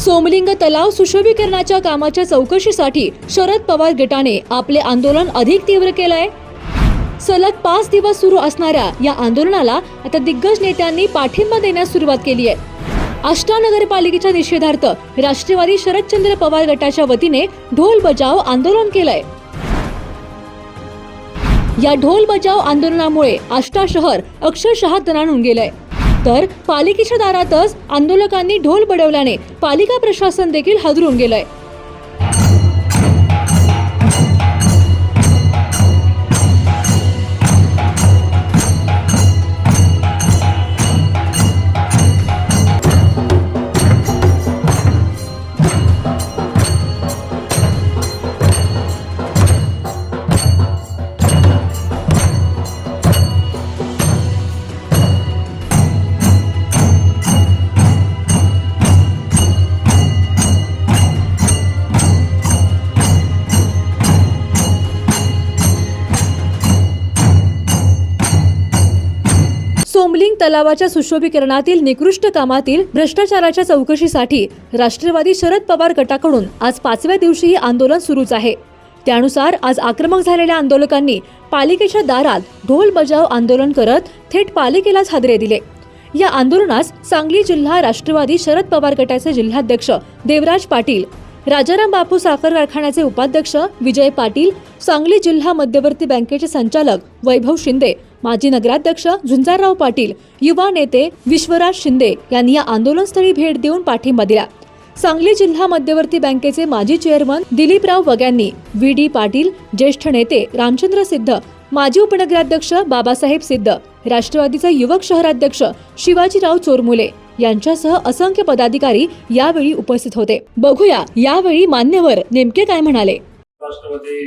सोमलिंग तलाव सुशोभीकरणाच्या कामाच्या चौकशीसाठी शरद पवार गटाने आपले आंदोलन अधिक तीव्र केलंय. सलग पाच दिवस सुरू असणाऱ्या या आंदोलनाला आता दिग्गज नेत्यांनी पाठिंबा देण्यास सुरुवात केली आहे. आष्टा नगरपालिकेच्या निषेधार्थ राष्ट्रवादी शरदचंद्र पवार गटाच्या वतीने ढोल बजाव आंदोलन केलंय. या ढोल बजाव आंदोलनामुळे आष्टा शहर अक्षरशः दणाणून गेलंय. तर पालिकेच्या दारातच आंदोलकांनी ढोल बडवल्याने पालिका प्रशासन देखील हादरून गेलंय. तलावाच्या सुशोभीकरणातील निकृष्ट कामातील भ्रष्टाचाराच्या चौकशीसाठी राष्ट्रवादी शरद पवार गटाकडून आज पाचव्या दिवशीही आंदोलन सुरूच आहे. त्यानुसार आज आक्रमक झालेल्या आंदोलकांनी पालिकेच्या दारात ढोल बजाव आंदोलन करत थेट पालिकेलाच हादरे दिले. या आंदोलनास सांगली जिल्हा राष्ट्रवादी शरद पवार गटाचे जिल्हाध्यक्ष देवराज पाटील राजाराम बापू साखर कारखान्याचे उपाध्यक्ष विजय पाटील सांगली जिल्हा मध्यवर्ती बँकेचे संचालक वैभव शिंदे माजी नगराध्यक्ष झुंजारराव पाटील युवा नेते विश्वराज शिंदे यांनी या आंदोलनस्थळी भेट देऊन पाठिंबा दिला. सांगली जिल्हा मध्यवर्ती बँकेचे माजी चेअरमन दिलीपराव वग्यांनी व्ही डी पाटील ज्येष्ठ नेते रामचंद्र सिद्ध माजी उपनगराध्यक्ष बाबासाहेब सिद्ध राष्ट्रवादीचे युवक शहराध्यक्ष शिवाजीराव चोरमुले यांच्यासह असंख्य पदाधिकारी यावेळी उपस्थित होते. बघूया यावेळी मान्यवर नेमके काय म्हणाले? राष्ट्रवादी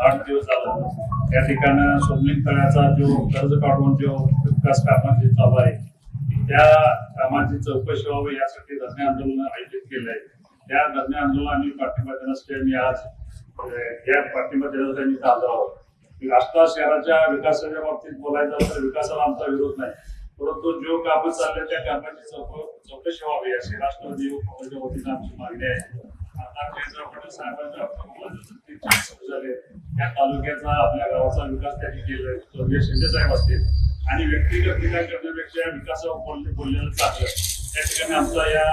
आठ दिवस झालं. त्या ठिकाणी सोमलिंग तळ्याचा जो कर्ज काढून जो विकास कामाची चालू आहे त्या कामाची चौकशी व्हावी यासाठी धरणे आंदोलन आयोजित केले आहे त्या धरणे आंदोलनाने पाठिंबा देण्यासाठी आम्ही आज या पाठिंबा देण्यासाठी इथं आलो आहोत. आष्टा शहराच्या विकासाच्या बाबतीत बोलायचं तर विकासाला आमचा विरोध नाही. परंतु जो कामं चालले त्या कामाची चौक- चौकशी व्हावी अशी राष्ट्रवादी युवक वतीनं आमची मागणी आहे. आता केंद्र साहेबांच्या झाले. त्या तालुक्याचा आपल्या गावाचा विकास त्यांनी केला स्वर्गीय शिंदे साहेब असतील आणि व्यक्तिगत टीका करण्यापेक्षा विकासावर बोलले बोललेलं चांगलं त्या ठिकाणी आमचा या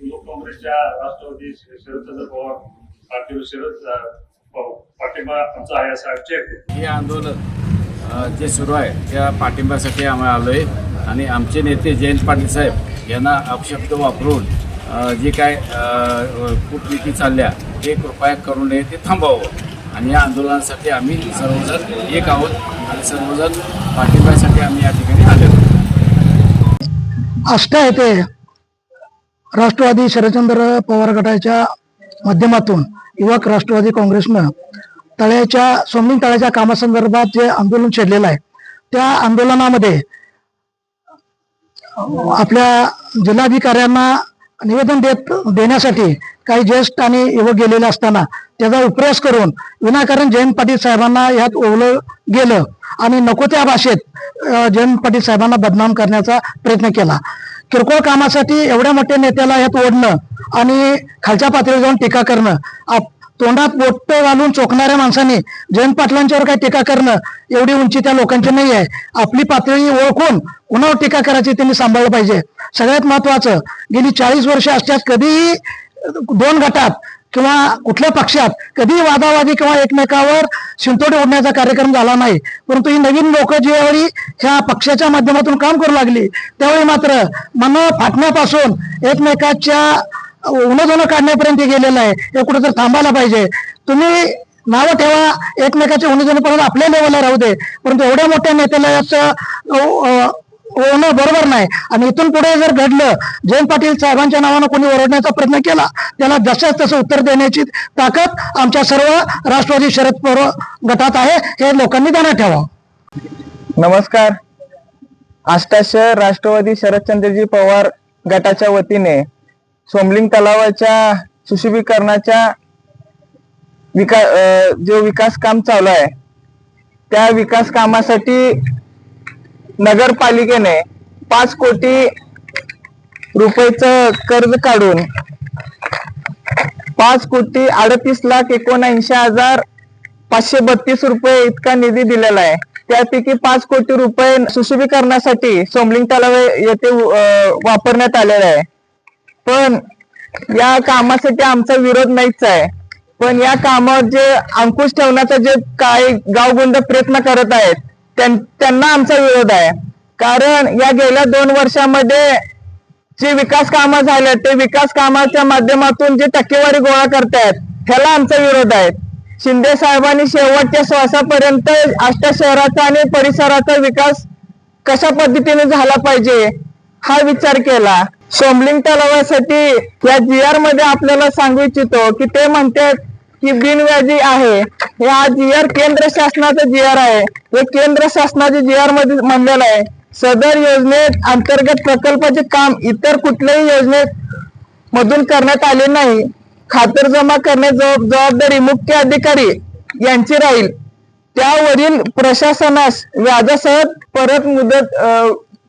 लोक काँग्रेसच्या राष्ट्रवादी शरदचंद्र पवार पाटील शरद पाठिंबा आमचा आहे असा आक्षेप हे आंदोलन जे सुरू आहे त्या पाठिंब्यासाठी आम्ही आलो आहे आणि आमचे नेते जयंत पाटील साहेब यांना अपशब्द वापरून जे काय कूटनीती चालल्या ते कृपया करू नये ते थांबवावं आणि या आंदोलनासाठी आम्ही सर्वजण एक आहोत आणि सर्वजण पाठिंब्यासाठी आम्ही या ठिकाणी आलेलो आहोत. आष्टा येथे राष्ट्रवादी शरदचंद्र पवार गटाच्या माध्यमातून युवक राष्ट्रवादी काँग्रेसनं तळ्याच्या सोमलिंग तळ्याच्या कामासंदर्भात जे आंदोलन छेडलेलं आहे त्या आंदोलनामध्ये आपल्या जिल्हाधिकाऱ्यांना निवेदन देत देण्यासाठी काही ज्येष्ठ आणि युवक गेलेले असताना त्याचा उपरास करून विनाकारण जयंत पाटील साहेबांना यात ओवलं गेलं. आणि नको त्या भाषेत जयंत पाटील साहेबांना बदनाम करण्याचा प्रयत्न केला. किरकोळ कामासाठी एवढ्या मोठ्या नेत्याला यात ओढणं आणि खालच्या पातळीवर जाऊन टीका करणं आप- तोंडात बोट घालून चोखणाऱ्या माणसांनी जयंत पाटलांच्यावर काही टीका करणं एवढी उंची त्या लोकांची नाही आहे. आपली पातळी ओळखून कुणावर टीका करायची त्यांनी सांभाळलं पाहिजे. सगळ्यात महत्वाचं गेली चाळीस वर्ष असल्यास कधीही दोन गटात किंवा कुठल्या पक्षात कधी वादावादी किंवा एकमेकावर शिंतोडे ओढण्याचा कार्यक्रम झाला नाही. परंतु ही नवीन लोक ज्यावेळी ह्या पक्षाच्या माध्यमातून काम करू लागली त्यावेळी मात्र मन फाटण्यापासून एकमेकाच्या उन्हा काढण्यापर्यंत गेलेलं आहे. हे कुठेतरी थांबायला पाहिजे. तुम्ही नावं ठेवा एकमेकाच्या उन्हा आपल्या लेवलला राहू दे. परंतु एवढ्या मोठ्या नेत्याला याचं अ, होणं बरोबर नाही. आणि इथून पुढे जर घडलं जयंत पाटील साहेबांच्या नावानं कोणी ओरडण्याचा प्रयत्न केला त्याला जसंच तसं उत्तर देण्याची ताकद आमच्या सर्व राष्ट्रवादी शरद पवार गटात आहे. हे लोकांनी ध्यानात ठेवा. नमस्कार. आष्टा शहर राष्ट्रवादी शरदचंद्रजी पवार गटाच्या वतीने सोमलिंग तलावाच्या सुशुभीकरणाच्या विका अं, जो विकास काम चालू आहे त्या विकास कामासाठी नगरपालिकेने पाच कोटी रुपयेच कर्ज काढून पाच कोटी अडतीस लाख एकोणऐंशी हजार पाचशे बत्तीस रुपये इतका निधी दिलेला आहे. त्यापैकी पाच कोटी रुपये सुशोभीकरणासाठी सोमलिंग तलाव येथे वापरण्यात आलेला आहे. पण या कामासाठी आमचा विरोध नाहीच आहे. पण या कामावर जे अंकुश ठेवण्याचा जे काही गावगुंड प्रयत्न करत आहेत त्यांना आमचा विरोध आहे. कारण या गेल्या दोन वर्षामध्ये जे विकास कामं झाले ते विकास कामाच्या माध्यमातून जे टक्केवारी गोळा करतायत ह्याला आमचा विरोध आहे. शिंदे साहेबांनी शेवटच्या श्वासापर्यंत आष्ट्या शहराचा आणि परिसराचा विकास कशा पद्धतीने झाला पाहिजे हा विचार केला. सोमलिंग तलावासाठी या जी आरमध्ये आपल्याला सांगू इच्छितो की ते म्हणतात की बिनव्याजी आहे. हे हा जी आर केंद्र शासनाचं जी आर आहे. हे केंद्र शासनाचे जी आरमध्ये म्हणलेलं आहे. सदर योजनेत अंतर्गत प्रकल्पाचे काम इतर कुठल्याही योजनेत मधून करण्यात आले नाही. खातरजमा करण्याची जबाबदारी मुख्य अधिकारी यांची राहील. त्यावरील प्रशासनास व्याजासह परत मुदत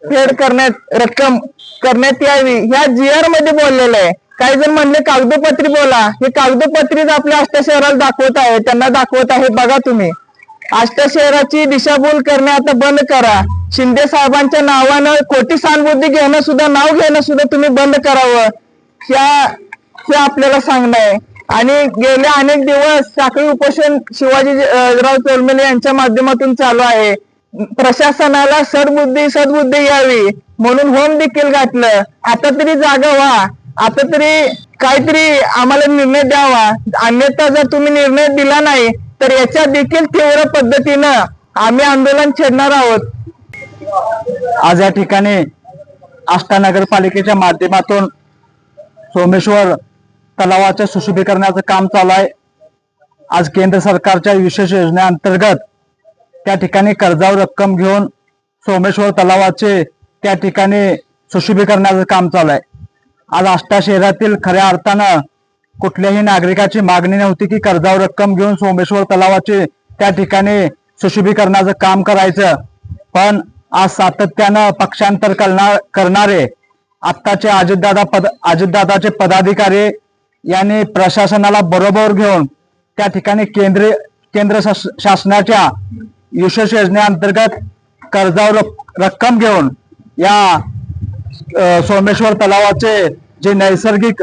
फेड करण्यात रक्कम करण्यात यावी. ह्या जी आरमध्ये बोललेलं आहे. काही जण म्हणले कागदोपत्री बोला. हे कागदोपत्रीच आपल्या आष्टा शहराला दाखवत आहे. त्यांना दाखवत आहे बघा तुम्ही. आष्टा शहराची दिशाभूल करणे आता बंद करा. शिंदे साहेबांच्या नावानं खोटी सहानुभूती घेणं सुद्धा नाव घेणं सुद्धा तुम्ही बंद करावं. ह्या हे आपल्याला सांगणं आहे. आणि गेले अनेक दिवस साखळी उपोषण शिवाजीराव चोलमेले यांच्या माध्यमातून चालू आहे. प्रशासनाला सद्बुद्धी सद्बुद्धी यावी. म्हणून होम देखील गाठलं आता तरी जागा व्हा. आता तरी काहीतरी आम्हाला निर्णय द्यावा. अन्यथा जर तुम्ही निर्णय दिला नाही तर याच्या देखील तीव्र पद्धतीनं आम्ही आंदोलन छेडणार आहोत. आज या ठिकाणी आष्टा नगरपालिकेच्या माध्यमातून सोमेश्वर तलावाच्या सुशोभीकरणाचं काम चालू आहे. आज केंद्र सरकारच्या विशेष योजनेअंतर्गत त्या ठिकाणी कर्जावर रक्कम घेऊन सोमेश्वर तलावाचे त्या ठिकाणी सुशोभीकरणाचं काम चालू आहे. आज आष्टा शहरातील खऱ्या अर्थानं कुठल्याही नागरिकाची मागणी नव्हती की कर्जावर रक्कम घेऊन सोमेश्वर तलावाचे त्या ठिकाणी सुशोभीकरणाचं काम करायचं. पण आज सातत्यानं पक्षांतर करणार करणारे आत्ताचे अजितदादा पद अजितदादाचे पदाधिकारी यांनी प्रशासनाला बरोबर घेऊन त्या ठिकाणी केंद्र केंद्र शास- शासनाच्या यशस योजनेअंतर्गत कर्जावर रक्कम घेऊन या सोमेश्वर तलावाचे जे नैसर्गिक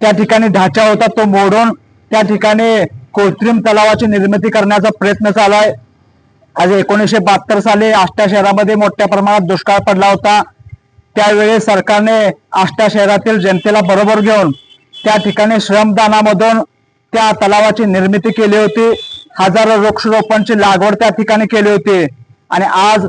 त्या ठिकाणी ढाचा होता तो मोडून त्या ठिकाणी कृत्रिम तलावाची निर्मिती करण्याचा प्रयत्न चालू आहे. आज एकोणीसशे बहात्तर साली आष्टा शहरामध्ये मोठ्या प्रमाणात दुष्काळ पडला होता. त्यावेळी सरकारने आष्टा शहरातील जनतेला बरोबर घेऊन त्या ठिकाणी श्रमदानामधून त्या तलावाची निर्मिती केली होती. हजारो वृक्षरोपांची लागवड त्या ठिकाणी केली होती. आणि आज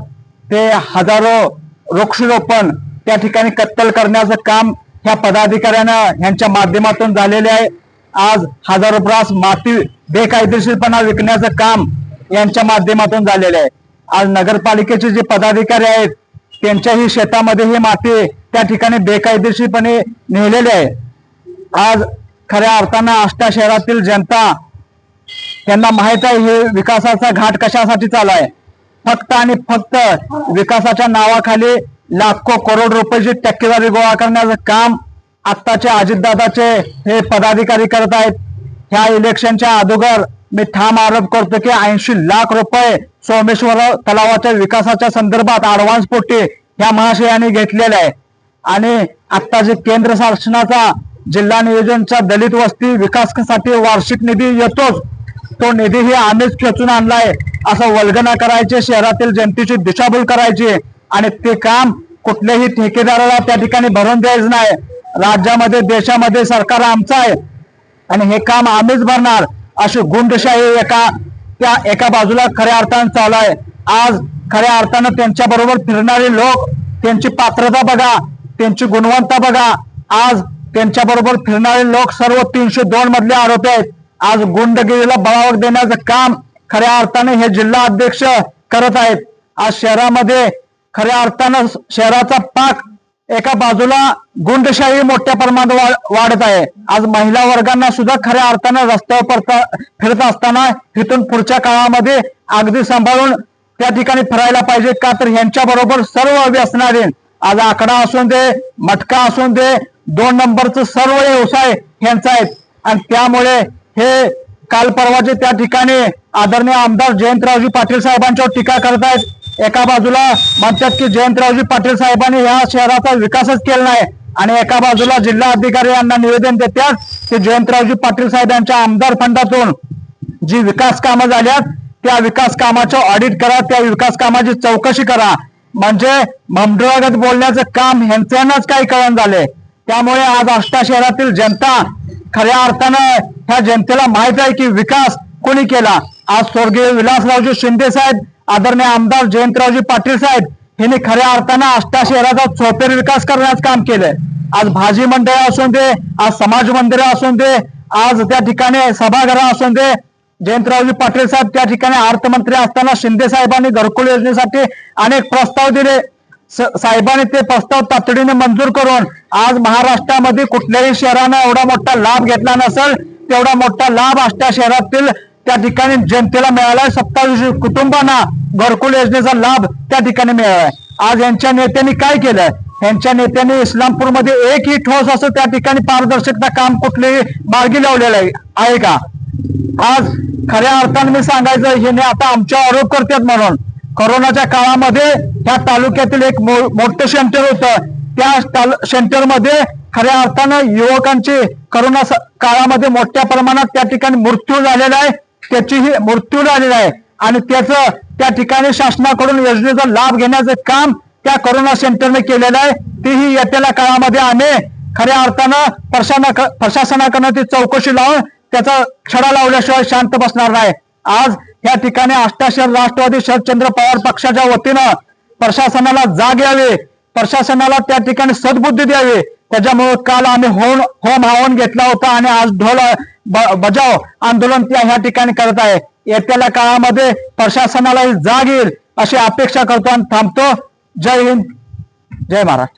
ते हजारो वृक्षरोपण त्या ठिकाणी कत्तल करण्याचं काम ह्या पदाधिकाऱ्यानं यांच्या माध्यमातून झालेले आहे. आज हजारो ब्रास माती बेकायदेशीरपणा विकण्याचं काम यांच्या माध्यमातून झालेलं आहे. आज नगरपालिकेचे जे पदाधिकारी आहेत त्यांच्याही शेतामध्ये ही माती त्या ठिकाणी बेकायदेशीरपणे नेलेली आहे. आज खऱ्या अर्थानं आष्टा शहरातील जनता त्यांना माहीत आहे हे विकासाचा घाट कशासाठी चालू आहे? फक्त आणि फक्त विकासाच्या नावाखाली लाखो करोड रुपयाची टक्केवारी गोळा करण्याचं काम आत्ताचे अजितदादाचे हे पदाधिकारी करत आहेत. ह्या इलेक्शनच्या अगोदर मी ठाम आरोप करतो की ऐंशी लाख रुपये सोमेश्वर तलावाच्या विकासाच्या संदर्भात अडव्हान्स पोटी ह्या महाशयाने घेतलेले आहे. आणि आता जे केंद्र शासनाचा जिल्हा नियोजनच्या दलित वस्ती विकासासाठी वार्षिक निधी येतोच तो निधीही आम्हीच खेचून आणलाय असं वल्गना करायचे शहरातील जनतेची दिशाभूल करायची आणि ते काम कुठल्याही ठेकेदाराला त्या ठिकाणी भरून द्यायचं नाही. राज्यामध्ये देशामध्ये सरकार आमचं आहे. आणि हे काम आम्हीच भरणार अशी गुंडशाही एका त्या एका बाजूला खऱ्या अर्थानं चालू आहे. आज खऱ्या अर्थानं त्यांच्या बरोबर फिरणारे लोक त्यांची पात्रता बघा त्यांची गुणवत्ता बघा. आज त्यांच्या बरोबर फिरणारे लोक सर्व तीनशे दोन मधले आरोपी आहेत. आज गुंडगिरीला बळावर देण्याचं काम खऱ्या अर्थाने हे जिल्हा अध्यक्ष करत आहेत. आज शहरामध्ये खऱ्या अर्थानं शहराचा पाक एका बाजूला गुंडशाही मोठ्या प्रमाणात वा- वाढत आहे. आज महिला वर्गांना सुद्धा खऱ्या अर्थानं रस्त्यावर पडता फिरत असताना इथून पुढच्या काळामध्ये अगदी सांभाळून त्या ठिकाणी फिरायला पाहिजे का तर ह्यांच्या बरोबर सर्व व्यसनारे आज आकडा असून दे मटका असून दे दोन नंबरचं सर्व व्यवसाय ह्यांचा आहेत. आणि त्यामुळे हे काल परवाचे त्या ठिकाणी आदरणीय आमदार जयंतरावजी पाटील साहेबांच्यावर टीका करत आहेत एका बाजूला म्हणतात की जयंतरावजी पाटील साहेबांनी या शहराचा विकासच केला नाही. आणि एका बाजूला जिल्हा अधिकारी यांना निवेदन देतात की जयंतरावजी पाटील साहेब यांच्या आमदार फंडातून जी विकास कामं झाल्यात त्या विकास कामाचं ऑडिट करा त्या विकास कामाची चौकशी करा. म्हणजे मंडळागत बोलण्याचं काम ह्यांच्यानाच काही कळण झाले. त्यामुळे आज आष्टा शहरातील जनता खऱ्या अर्थानं ह्या जनतेला माहीत आहे की विकास कोणी केला? आज स्वर्गीय विलासरावजी शिंदे साहेब आदरणीय आमदार जयंतरावजी पाटील साहेब यांनी खऱ्या अर्थानं आष्टा शहराचा चोपेर विकास करण्याचं काम केलंय. आज भाजी मंडळ असून दे आज समाज मंदिर असून दे आज त्या ठिकाणी सभागृह असून दे जयंतरावजी पाटील साहेब त्या ठिकाणी अर्थमंत्री असताना शिंदे साहेबांनी घरकुल योजनेसाठी अनेक प्रस्ताव दिले. स- साहेबांनी ते प्रस्ताव तातडीने मंजूर करून आज महाराष्ट्रामध्ये कुठल्याही शहरानं एवढा मोठा लाभ घेतला नसेल तेवढा मोठा लाभ आष्टा शहरातील त्या ठिकाणी जनतेला मिळालाय. सत्तावीस कुटुंबांना घरकुल योजनेचा लाभ त्या ठिकाणी मिळालाय. आज यांच्या नेत्यांनी काय केलंय? यांच्या नेत्यांनी इस्लामपूरमध्ये एकही ठोस असं त्या ठिकाणी पारदर्शकता काम कुठलेही मार्गी लावलेलं आहे. आहे का? आज खऱ्या अर्थाने मी सांगायचं हे आता आमच्या आरोप करतात म्हणून. कोरोनाच्या काळामध्ये ह्या तालुक्यातील एक मोठं सेंटर होतं. त्या सेंटरमध्ये खऱ्या अर्थानं युवकांचे करोना काळामध्ये मोठ्या प्रमाणात त्या ठिकाणी मृत्यू झालेला आहे. त्याचीही मृत्यू झालेला आहे. आणि त्याचं त्या ठिकाणी शासनाकडून योजनेचा लाभ घेण्याचं काम त्या करोना सेंटरने केलेलं आहे. तीही येत्याला काळामध्ये आम्ही खऱ्या अर्थानं प्रशासना प्रशासनाकडनं ती चौकशी लावून त्याचा छडा लावल्याशिवाय शांत बसणार नाही. आज या ठिकाणी अष्टाशर राष्ट्रवादी शरदचंद्र पवार पक्षाच्या वतीनं प्रशासनाला जाग यावी. प्रशासनाला त्या ठिकाणी सद्बुद्धी द्यावी. त्याच्यामुळे काल आम्ही होम होम आव्हान घेतला होता आणि आज ढोल बजाव आंदोलन त्या ह्या ठिकाणी करत आहे. येत्याला काळामध्ये प्रशासनाला जाग येईल अशी अपेक्षा करतो आणि थांबतो. जय हिंद. जय महाराष्ट्र.